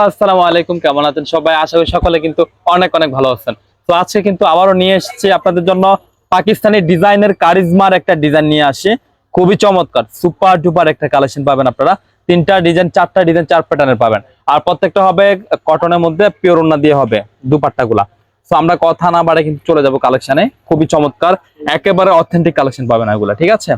আসসালামু আলাইকুম, কেমন আছেন সবাই? আশা করি সকলে কিন্তু অনেক অনেক ভালো আছেন। তো আজকে কিন্তু আবারও নিয়ে এসেছি আপনাদের জন্য পাকিস্তানি ডিজাইনের কারিজমার একটা ডিজাইন নিয়ে আসি। খুবই চমৎকার, সুপার ডুপার একটা কালেকশন পাবেন আপনারা। তিনটা ডিজাইন, চারটা ডিজাইন, চার প্যাটার্নের পাবেন। আর প্রত্যেকটা হবে কটনের মধ্যে পিওর ওনা দিয়ে হবে দুপাট্টা গুলা তো আমরা কথা না বাড়ে কিন্তু চলে যাব কালেকশনে। খুবই চমৎকার, একেবারে অথেন্টিক কালেকশন পাবেন এগুলা, ঠিক আছে?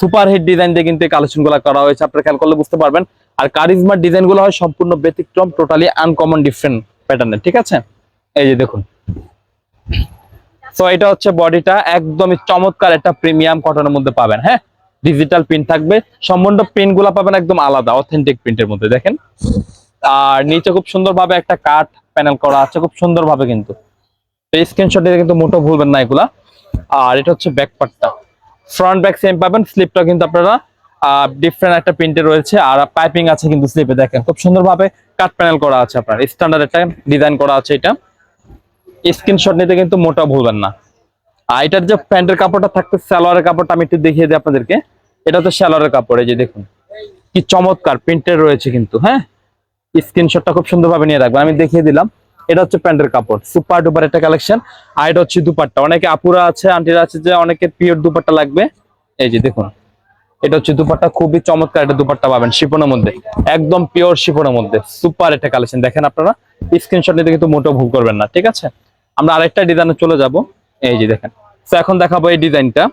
সুপার হিট ডিজাইন দিয়ে কিন্তু এই কালেকশনগুলা করা হয়েছে। আপনারা খেয়াল করলে বুঝতে পারবেন। আর কারিজমার ডিজাইনগুলো হয় সম্পূর্ণ ব্যতিক্রম টোটালি আনকমন ডিফারেন্ট প্যাটার্নের ঠিক আছে? এই যে দেখুন। তো এটা হচ্ছে বডিটা একদমই চমৎকার একটা প্রিমিয়াম কটনের মধ্যে পাবেন হ্যাঁ? ডিজিটাল প্রিন্ট থাকবে। সম্পূর্ণ প্রিন্টগুলা পাবেন একদম আলাদা অথেন্টিক প্রিন্টের মধ্যে, দেখেন? আর নিচে খুব সুন্দরভাবে একটা কাঠ প্যানেল করা আছে, খুব সুন্দরভাবে কিন্তু। স্ক্রিনশট কিন্তু মোটো ভুলবেন না এগুলা। আর এটা হচ্ছে ব্যাক পার্টটা ফ্রন্ট ব্যাক সেম পাবেন। স্লিপটা কিন্তু আপনারা ডিফারেন্ট একটা প্রিন্টে রয়েছে। আর পাইপিং আছে কিন্তু স্লিপে দেখেন, খুব সুন্দরভাবে কাট প্যানেল করা আছে আপনার। স্ট্যান্ডার্ড একটা ডিজাইন করা আছে এটা। স্ক্রিনশট নিতে কিন্তু মোটা ভুলবেন না। আর এটার যে প্যান্টের কাপড়টা থাকতে সালোয়ারের কাপড়টা আমি একটু দেখিয়ে দিই আপনাদেরকে। এটা তো সালোয়ারের কাপড়, এই যে দেখুন। কি চমৎকার প্রিন্টের রয়েছে কিন্তু হ্যাঁ? স্ক্রিনশটটা খুব সুন্দরভাবে নিয়ে রাখবেন। আমি দেখিয়ে দিলাম। এটা হচ্ছে প্যান্টের কাপড়। সুপার ডুপার একটা কালেকশন। আর এটা হচ্ছে দুপাট্টা। অনেকে আপুরা আছে, আন্টিরা আছে যে অনেকে পিওর দুপাট্টা লাগবে। এই যে দেখুন, এটা হচ্ছে দুপাট্টা। খুবই চমৎকার একটা দুপাট্টা পাবেন শিপনের মধ্যে। একদম পিওর শিপনের মধ্যে। সুপার একটা কালেকশন। দেখেন আপনারা স্ক্রিনশট নিতে কিন্তু মোটেও ভুল করবেন না, ঠিক আছে? আমরা আরেকটা ডিজাইনে চলে যাব। এই যে দেখেন, তো এখন দেখাবো এই ডিজাইনটা।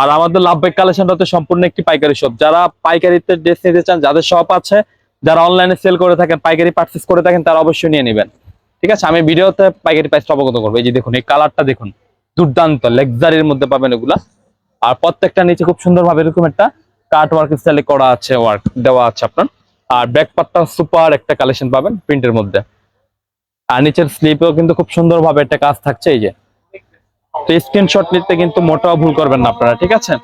আর আমাদের লাভবাইক কালেকশনটা হচ্ছে সম্পূর্ণ একটি পাইকারি শপ। যারা পাইকারিতে ড্রেস নিতে চান, যাদের শপ আছে যারা অনলাইনে সেল করে থাকেন, পাইকারি পার্চেস করে থাকেন, তারা অবশ্যই নিয়ে নেবেন। ঠিক আছে? আমি ভিডিওতে পাইকারি প্রাইসটা অবগত করব। এই যে দেখুন, এই কালারটা দেখুন, দুর্দান্ত লেক্সারির মধ্যে পাবেন এগুলা। আর প্রত্যেকটা নিচে খুব সুন্দরভাবে এরকম একটা কাট ওয়ার্ক স্টাইলে করা আছে ওয়ার্ক দেওয়া আছে আপনার। আর ব্যাক পার্টটা সুপার একটা কালেকশন পাবেন প্রিন্টের মধ্যে। আর নিচের স্লিপেও কিন্তু খুব সুন্দরভাবে একটা কাজ থাকছে, এই যে। তো স্ক্রিনশট নিতে কিন্তু মোটাও ভুল করবেন না আপনারা, ঠিক আছে?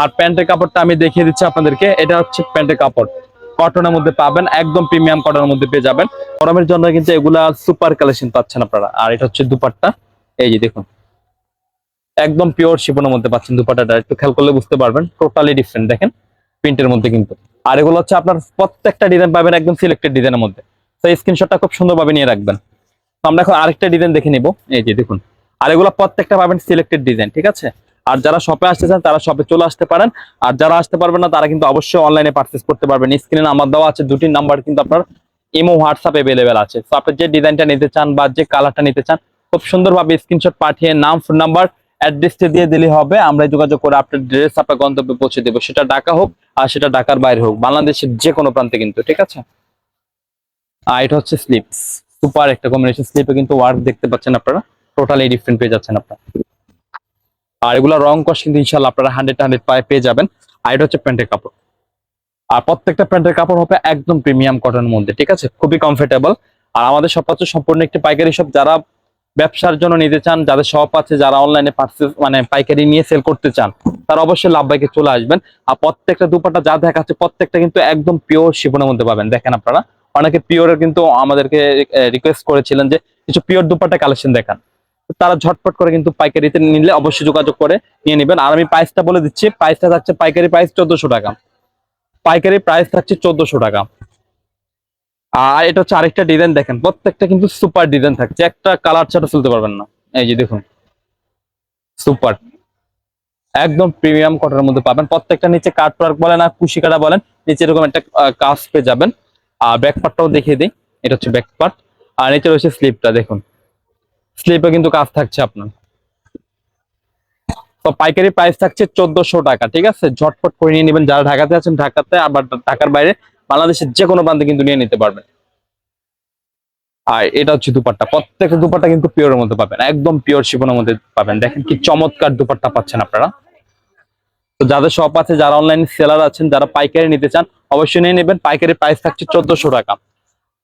আর প্যান্টের কাপড়টা আমি দেখিয়ে দিচ্ছি আপনাদেরকে। এটা হচ্ছে প্যান্টের কাপড়। কটনের মধ্যে পাবেন, একদম প্রিমিয়াম কটনের মধ্যে পেয়ে যাবেন। গরমের জন্য কিন্তু এগুলা সুপার কালেকশন পাচ্ছেন আপনারা। আর এটা হচ্ছে দুপাট্টা। এই যে দেখুন, একদম পিওর শিপনের মধ্যে পাচ্ছেন দুপাট্টাটা একটু খেয়াল করলে বুঝতে পারবেন টোটালি ডিফারেন্ট দেখেন প্রিন্টের মধ্যে কিন্তু। আর এগুলো হচ্ছে আপনার প্রত্যেকটা ডিজাইন পাবেন একদম সিলেক্টেড ডিজাইনের মধ্যে। তো স্ক্রিনশটটা খুব সুন্দরভাবে নিয়ে রাখবেন। তো আমরা এখন আরেকটা ডিজাইন দেখে নিব। এই যে দেখুন, আর এগুলো প্রত্যেকটা পাবেন সিলেক্টেড ডিজাইন ঠিক আছে? আর যারা শপে আসতে চান, তারা শপে চলে আসতে পারেন। আর যারা আসতে পারবেন না, তারা কিন্তু অবশ্যই অনলাইনে পারচেস করতে পারবেন। স্ক্রিনে নাম্বার দেওয়া আছে, দুটি নাম্বার কিন্তু আপনার ইমো হোয়াটসঅ্যাপ এভেলেবেল আছে। তো আপনি যে ডিজাইনটা নিতে চান বা যে কালারটা নিতে চান, খুব সুন্দরভাবে স্ক্রিনশট পাঠিয়ে নাম ফোন নাম্বার অ্যাড্রেসটা দিয়ে দিলে হবে। আমরা যোগাযোগ করে আপনার ড্রেস আপনার গন্তব্যে পৌঁছে দেবো। সেটা ঢাকা হোক আর সেটা ঢাকার বাইরে হোক, বাংলাদেশের যে কোনো প্রান্তে কিন্তু, ঠিক আছে? আর এটা হচ্ছে স্লিপস সুপার একটা কম্বিনেশন স্লিপে কিন্তু ওয়ার্ক দেখতে পাচ্ছেন আপনারা। টোটালি ডিফারেন্ট পেয়ে যাচ্ছেন আপনারা। আর এগুলো রং কস কিন্তু ইনশাল্লাহ আপনারা হান্ড্রেড হান্ড্রেড পায়ে পেয়ে যাবেন। আর এটা হচ্ছে প্যান্টের কাপড়। আর প্রত্যেকটা প্যান্টের কাপড় হবে একদম প্রিমিয়াম কটনের মধ্যে, ঠিক আছে? খুবই কমফোর্টেবল আর আমাদের সব হচ্ছে সম্পূর্ণ একটি পাইকারি শপ যারা ব্যবসার জন্য নিতে চান, যাদের শপ আছে, যারা অনলাইনে পার্সেস মানে পাইকারি নিয়ে সেল করতে চান, তারা অবশ্যই লাভ বাইকে চলে আসবেন। আর প্রত্যেকটা দুপাটা যা দেখাচ্ছে, প্রত্যেকটা কিন্তু একদম পিওর শিপনের মধ্যে পাবেন। দেখেন আপনারা? অনেকে পিওরের কিন্তু আমাদেরকে রিকোয়েস্ট করেছিলেন যে কিছু পিওর দুপাটা কালেকশন দেখান। তারা ঝটপট করে কিন্তু পাইকারিতে নিলে অবশ্যই যোগাযোগ করে নিয়ে নেবেন। আর আমি প্রাইসটা বলে দিচ্ছি প্রাইসটা থাকছে পাইকারি প্রাইস চোদ্দশো টাকা। পাইকারি প্রাইস থাকছে চোদ্দশো টাকা। আর এটা হচ্ছে আরেকটা ডিজাইন দেখেন, প্রত্যেকটা কিন্তু সুপার ডিজাইন থাকছে। একটা কালার ছাড়া চলতে পারবেন না। এই যে দেখুন, সুপার। একদম প্রিমিয়াম কটনের মধ্যে পাবেন। প্রত্যেকটা নিচে কাট ওয়ার্ক বলেন আর কুশি কাটা বলেন, নিচে এরকম একটা কাজ পেয়ে যাবেন। আর ব্যাক পার্টটাও দেখিয়ে দিই, এটা হচ্ছে ব্যাক পার্ট আর নিচে রয়েছে স্লিপটা দেখুন। স্লিপে কিন্তু কাজ থাকছে আপনার। তো পাইকারি প্রাইস থাকছে চোদ্দশো টাকা, ঠিক আছে? ঝটপট করে নিয়ে নেবেন। যারা ঢাকাতে আছেন, ঢাকাতে আবার ঢাকার বাইরে, বাংলাদেশের যে কোনো প্রান্তে কিন্তু নিয়ে নিতে পারবেন। আর এটা হচ্ছে দুপাট্টা। প্রত্যেকটা দুপাট্টা কিন্তু পিওরের মধ্যে পাবেন। একদম পিওর শিবনের মধ্যে পাবেন। দেখেন কি চমৎকার দুপাট্টা পাচ্ছেন আপনারা। তো যাদের শপ আছে, যারা অনলাইন সেলার আছেন, যারা পাইকারি নিতে চান, অবশ্যই নিয়ে নেবেন। পাইকারি প্রাইস থাকছে চোদ্দশো টাকা।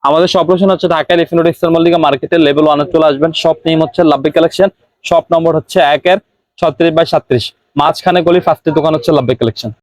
আমাদের সব লোকেশন হচ্ছে ঢাকা রেফিনোড ইসলাম মল্লিকা মার্কেটের লেভেল ওয়ানে চলে আসবেন। শপ নেম হচ্ছে লাভ্বি কালেকশন শপ নম্বর হচ্ছে এক একের ছত্রিশ বাই সাত্রিশ। মাঝখানে গলি ফার্স্টের দোকান হচ্ছে লাভ্বি কালেকশন